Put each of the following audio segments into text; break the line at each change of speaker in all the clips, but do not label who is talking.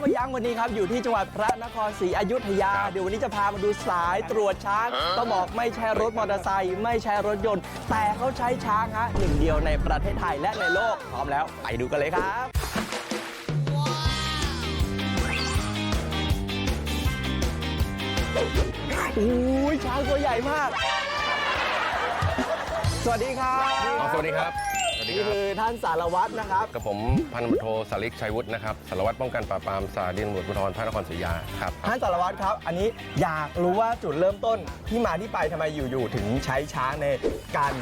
ไม่ยั้งวันนี้ครับอยู่ที่จังหวัดพระนครศรีอยุธยา เดี๋ยววันนี้จะพามาดูสายตรวจช้างต้องบอกไม่ใช่รถมอเตอร์ไซค์ไม่ใช่รถยนต์ แต่เขาใช้ช้างฮะหนึ่งเดียวในประเทศไทยและในโลกพร้อมแล้วไปดูกันเลยครับอุ้ยช้างตัวใหญ่มาก สวัสดีครับ
อ๋อสวัสดีครับส วัสดี
นี่
ครับ
คือท่านสารวัตรนะครับ
กับผมพันตำรวจโทสาริกชัยวุฒินะครับสารวัตรป้องกันปราบปรามสถานีตำรวจภูธรพระนครศรีอยุธยาครับ
ท่านสารวัตรครับ อันนี้อยากรู้ว่าจุดเริ่มต้นที่มาที่ไปทำไมอยู่ๆถึงใช้ช้างในการ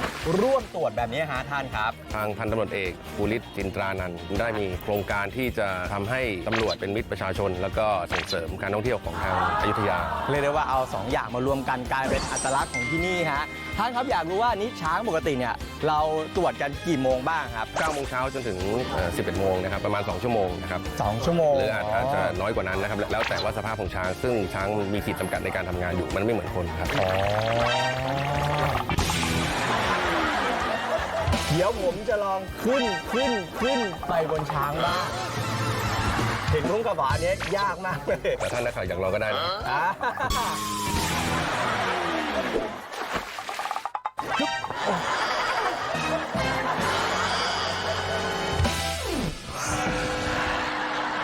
ร่วมตรวจแบบนี้ฮะท่านครับ
ทางพันตำรวจเอกภูริศจินตรานันท์ได้มีโครงการที่จะทำให้ตำรวจเป็นมิตรประชาชน แล้วก็ส่งเสริมการท่องเที่ยวของทางอยุธยา
เรียกได้ว่าเอาสองอย่างมารวมกันกลายเป็นอัตลักษณ์ของที่นี่ฮะท่านครับอยากรู้ว่านี้ช้างปกติเนี่ยเราตรวจกันกี่โมงบ้างครับ
9โมงเช้าจนถึงเอ่อ11 โมงนะครับประมาณ 2 ชั่วโมงนะครับ
สองชั่วโมง
หรืออาจอาจจะน้อยกว่านั้นนะครับแล้วแต่ว่าสภาพของช้างซึ่งช้างมีขีดจำกัดในการทำงานอยู่มันไม่เหมือนคนครับ
อ๋อเดี๋ยวผมจะลองขึ้นขึ้นขึ้นไปบนช้างบ้างเห็นพุ่งกระบะเนี้ยยากมากเลย
แต่ท่านนักข่าวอยากลองก็ได้นะ
อ่า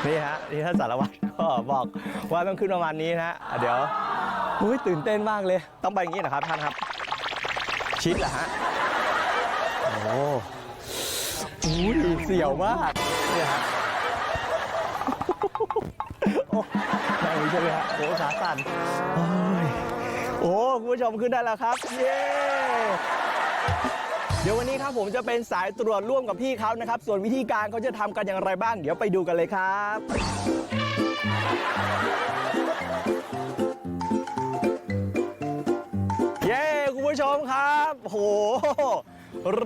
นี่ฮะนี่ท่านสารวัตรก็บอกว่าต้องขึ้นประมาณนี้นะฮะเดี๋ยวอุ้ยตื่นเต้นมากเลย ต้องไปอย่างนี้นะครับท่านครับ ชิดเหรอฮะโอ้โหอุ้ยเสียวมากนี่ฮะโอ้ได้ใช่ไหมฮะโอ้ขาสั่นโอ้ยโอ้คุณผู้ชมขึ้นได้แล้วครับ เย้ เดี๋ยววันนี้ครับผมจะเป็นสายตรวจร่วมกับพี่เขานะครับ ส่วนวิธีการเขาจะทำกันอย่างไรบ้าง เดี๋ยวไปดูกันเลยครับ เย้คุณผู้ชมครับโห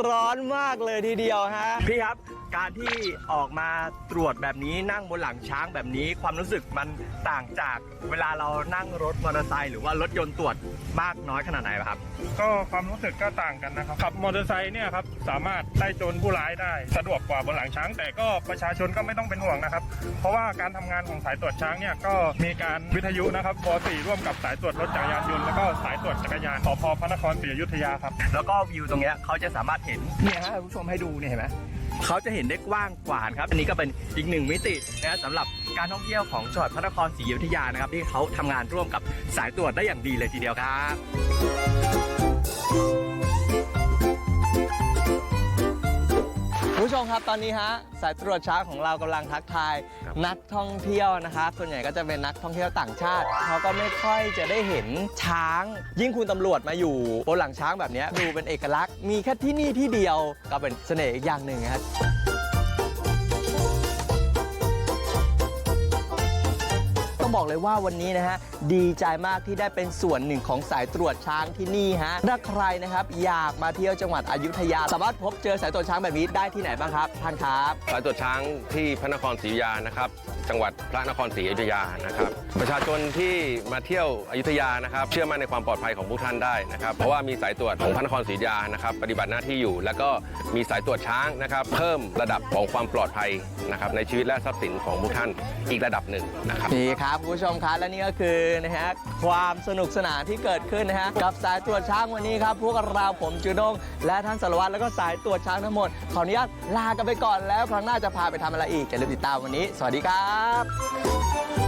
ร้อนมากเลยทีเดียวฮะ พี่ครับ การที่ออกมาตรวจแบบนี้นั่งบนหลังช้างแบบนี้ ความรู้สึกมันต่างจากเวลาเรานั่งรถมอเตอร์ไซค์หรือว่ารถยนต์ตรวจมากน้อยขนาดไหนครับ
ก็ความรู้สึกก็ต่างกันนะครับขับมอเตอร์ไซค์เนี่ยครับสามารถไล่โจรผู้ร้ายได้ สะดวกกว่าบนหลังช้าง แต่ก็ประชาชนก็ไม่ต้องเป็นห่วงนะครับ เพราะว่าการทำงานของสายตรวจช้างเนี่ยก็มีการวิทยุนะครับป .4 ร่วมกับสายตรวจรถจักรยานยนต์แล้วก็สายตรวจจักรยานสพพระนครศรีอยุธยาครับ
แล้วก็วิวตรงเนี้ยเขาจะสามารถเห็นเนี่ยฮะคุณผู้ชมให้ดูเนี่ยเห็นไหม เขาจะเห็นได้กว้างกว่านะครับ อันนี้ก็เป็นอีกหนึ่งมิตินะสำหรับการท่องเที่ยวของจังหวัดพระนครศรีอยุธยานะครับ ที่เขาทำงานร่วมกับสายตรวจได้อย่างดีเลยทีเดียวครับ มครับตอนนี้ฮะสายตรวจช้างของเรากำลังทักทาย
ครับ
นักท่องเที่ยวนะครับส่วนใหญ่ก็จะเป็นนักท่องเที่ยวต่างชาติเขาก็ไม่ค่อยจะได้เห็นช้าง ยิ่งคุณตำรวจมาอยู่บนหลังช้างแบบเนี้ยดูเป็นเอกลักษณ์มีแค่ที่นี่ที่เดียวก็เป็นเสน่ห์อีกอย่างหนึ่งครับ บอกเลยว่าวันนี้นะฮะดีใจมากที่ได้เป็นส่วนหนึ่งของสายตรวจช้างที่นี่ฮะถ้าใครนะครับอยากมาเที่ยวจังหวัดอยุธยา สามารถพบเจอสายตรวจช้างแบบนี้ได้ที่ไหนบ้างครับท่านครับ
สายตรวจช้างที่พระนครศรีอยุธยานะครับ จังหวัดพระนครศรีอยุธยานะครับ ประชาชนที่มาเที่ยวอยุธยานะครับ เชื่อมั่นในความปลอดภัยของพวกท่านได้นะครับ เพราะว่ามีสายตรวจของพระนครศรีอยุธยานะครับ ปฏิบัติหน้าที่อยู่ แล้วก็มีสายตรวจช้างนะครับ เพิ่มระดับของความปลอดภัยนะครับในชีวิตและทรัพย์สินของพวกท่านอีกระดับหนึ่งนะครับ
นี่ครับคุณผู้ชมครับและนี่ก็คือนะฮะความสนุกสนานที่เกิดขึ้นนะฮะกับสายตรวจช้างวันนี้ครับพวกเราผมจูด้งและท่านสารวัตรแล้วก็สายตรวจช้างทั้งหมดขออนุญาตลากันไปก่อนแล้วครั้งหน้าจะพาไปทำอะไรอีกอย่าลืมติดตามวันนี้ สวัสดีครับ